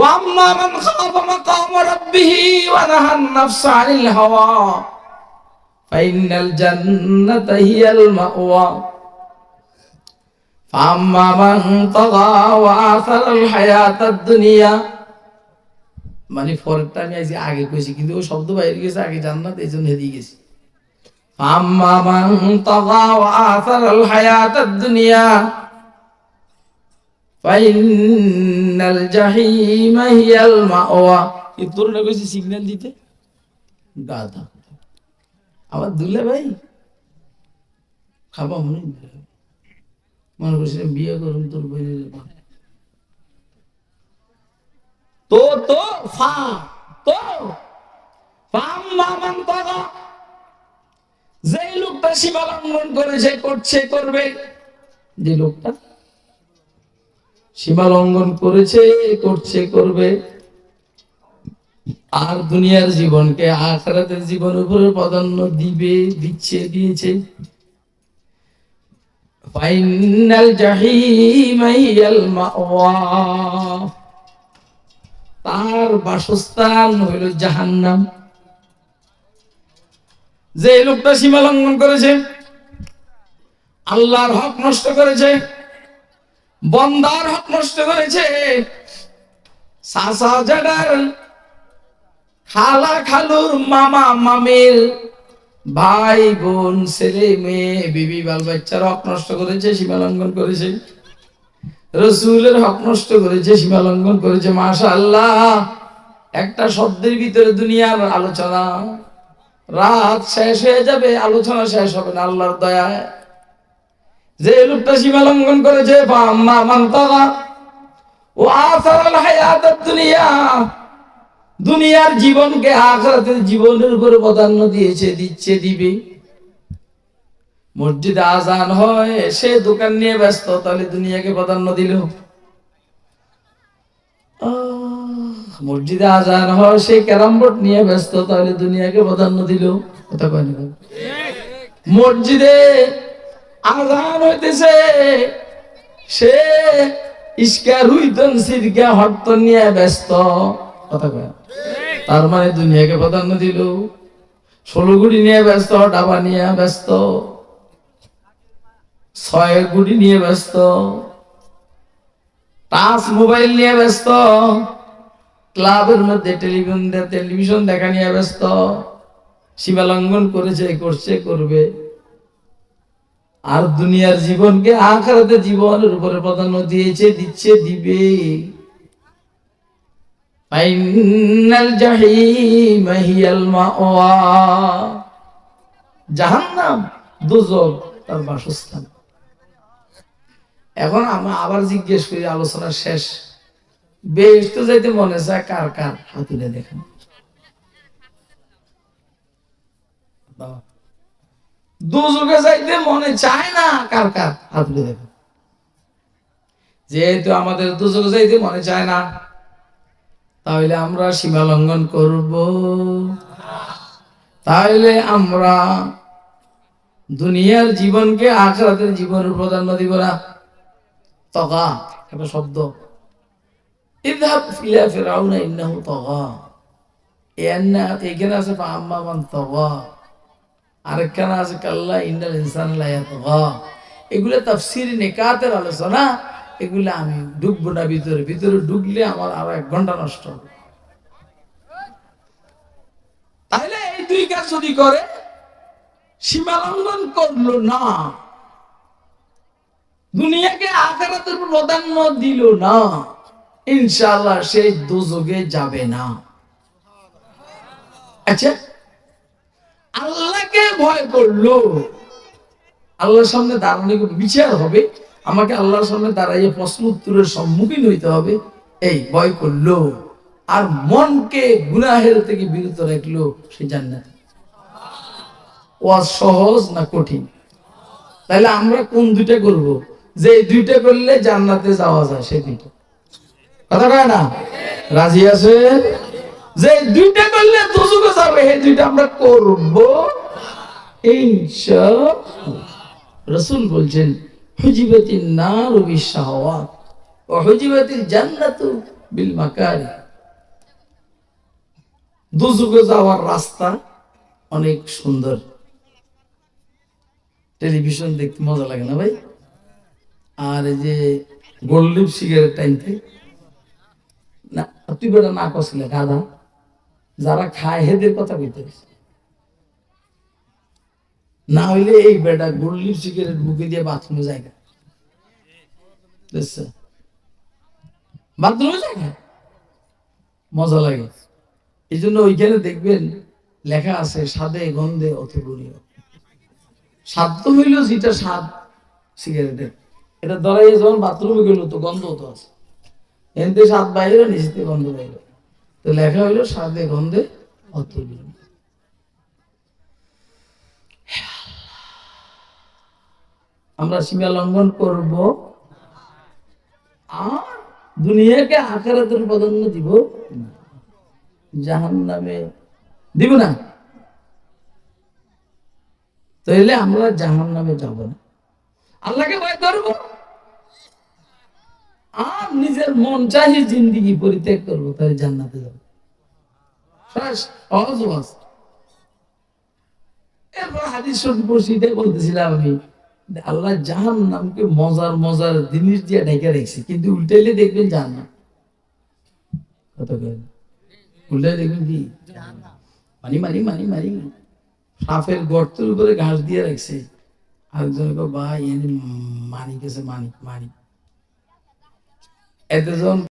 واما من خاف مقام ربه ونهى النفس عن الهوى فان الجنه هي الماوى فاما من طغى واثر الحياه الدنيا মানে পরেরটা আমি আজকে আগে কইছি কিন্তু ও শব্দ বাইরে গেছে আগে জান্নাত এই জন্য হেরিয়ে গেছি فأما من طغى وآثر الحياة ফাইনাল জাহিমা হিয়াল মাওয়া। তোর না সিগন্যাল দিতে? দাদা আবার দুলে ভাই? খাবা মনে মনে বিয়ে করুন তোর বইনের তো তো ফা তো ফাম মামান যেই লোকটা সীমা করেছে করছে করবে। যে লোকটা? সীমা লঙ্ঘন করেছে, করছে, করবে। আর দুনিয়ার জীবনকে আখরাতের জীবন উপরে প্রাধান্য দিবে, দিচ্ছে, দিয়েছে। তার বাসস্থান হইল জাহান্নাম। যে লোকটা সীমা লঙ্ঘন করেছে, আল্লাহর হক নষ্ট করেছে বন্দার হক নষ্ট করেছে। খালা খালুর মামা মামির ভাই বোন, ছেলে, মেয়ে, বিবি, বাল বাচ্চার হক নষ্ট করেছে, সীমা লঙ্ঘন করেছে। রসুলের হক নষ্ট করেছে, সীমা লঙ্ঘন করেছে মাশা আল্লাহ একটা শব্দের ভিতরে দুনিয়ার আলোচনা। রাত শেষ হয়ে যাবে, আলোচনা শেষ হবে না, আল্লাহর দয়ায়। যে লোকটা সীমা লঙ্ঘন করেছে দুনিয়ার জীবনকে আখরাতের জীবনের উপরে প্রাধান্য দিয়েছে, দিচ্ছে, দিবে। মসজিদে আজান হয়, সে দোকান নিয়ে ব্যস্ত, তাহলে দুনিয়াকে প্রাধান্য দিল। মসজিদে আজান হয়, সে ক্যারাম বোর্ড নিয়ে ব্যস্ত, তাহলে দুনিয়াকে প্রাধান্য দিল। কথা কয় মসজিদে আজান হইতেছে। সে ইস্কা রুইতন সিরকা হট্টন নিয়ে ব্যস্ত। কথা কয়? তার মানে দুনিয়াকে প্রাধান্য দিল। ষোলো গুড়ি নিয়ে ব্যস্ত, ডাবা নিয়ে ব্যস্ত। ছয় গুড়ি নিয়ে ব্যস্ত। টাচ মোবাইল নিয়ে ব্যস্ত। ক্লাবের মধ্যে টেলিভিশন টেলিভিশন দেখা নিয়ে ব্যস্ত। সীমা লঙ্ঘন করেছে, করছে, করবে। আর দুনিয়ার জীবনকে আখারাতে জীবনের উপরে প্রাধান্য দিয়েছে, দিচ্ছে, দিবে। জাহান্নাম দুজক তার বাসস্থান। এখন আমরা আবার জিজ্ঞেস করি, আলোচনা শেষ। বেশ তো যাইতে মনে চায়, কার কার হাতুলে দেখেন? দুযোগে যাইতে মনে চায় না, কার কার? হাতুলে দেখেন যেহেতু আমাদের দুযোগে যাইতে মনে চায় না, তাহলে আমরা সীমা লঙ্ঘন করব। তাহলে আমরা দুনিয়ার জীবনকে আখরাতের জীবনের প্রাধান্য দিব না। তগা, একটা শব্দ। ইযহাব ইলা ফিরাউনা ইন্নাহু তগা। এখানে আছে ফাম্মা মান তগা। আরেকখানে আছে, কাল্লা ইন্নাল ইনসান এগুলো তাফসীর নিকাতের আলোচনা, এগুলো আমি ঢুকবো না ভিতরে। ভিতরে ঢুকলে আমার আরও এক ঘণ্টা নষ্ট হবে। তাহলে এই দুই কাজ যদি করে, সীমা লঙ্ঘন করল না, দুনিয়াকে আখেরাতের প্রাধান্য দিল না ইনশাল্লাহ সে দুযোগে যাবে না। আচ্ছা আল্লাহকে ভয় করল। আল্লাহর সামনে দাঁড়ানো বিচার হবে? আমাকে আল্লাহর সামনে দাঁড়াইয়ে প্রশ্ন উত্তরের সম্মুখীন হইতে হবে। এই ভয় করল। আর মনকে গুনাহের থেকে বিরত রাখল সে জান্নাত। ওয়াজ সহজ না কঠিন? তাহলে আমরা কোন দুইটা করব? যে দুইটা করলে জান্নাতে যাওয়া যায় সেই দুইটা কথা না? রাজি আছে যে দুইটা করলে দুজুকে যাবে এই দুইটা আমরা করব। রসুল বলছেন, হুজিবাতিন নার বিশাহাওয়াত ও হুজিবাতিল জান্নাতু বিল মাকারি। দুযুগে যাওয়ার রাস্তা অনেক সুন্দর। টেলিভিশন দেখতে মজা লাগে না ভাই? আর এই যে গোল্ড সিগারেট টাইমতে না, তুই বেটা না কষলে গাধা। যারা খায়, হেদের কথা কইতে না হইলে এই বেটা গোল্ড সিগারেট বুকে দিয়ে বাথরুমে যায় বাথরুমে মজা লাগে। এই জন্য ওইখানে দেখবেন লেখা আছে, স্বাদে, গন্ধে অতুলনীয়। স্বাদ তো হইল যেটা স্বাদ, সিগারেটের। এটা ধরাই যখন বাথরুমে গেল তো গন্ধ তো আছে। এনতে স্বাদ বাইরে, নিচেতে গন্ধ বাইরে। তো লেখা হইল স্বাদে গন্ধে অতুলনীয় আমরা সীমা লঙ্ঘন করব। আর দুনিয়াকে আকারাতের প্রাধান্য দিব জাহান নামে দিব না। তাইলে আমরা জাহান নামে যাব না। আল্লাহকে ভয় করব? আর নিজের মন চাহি জিন্দিগি পরিত্যাগ করব তাই জান্নাতে যাব। আল্লাহ জাহান নামকে মজার মজার জিনিস দিয়ে ঢেকে রেখেছে, কিন্তু উল্টাইলে দেখবেন জাহান নাম কত উল্টাই দেখবেন কি? মানি মানি মানি মানি। সাপের গর্তের উপরে ঘাস দিয়ে রাখছে। আরেকজন ভাই, এনে মানিক আছে, মানিক মানিক। এতজন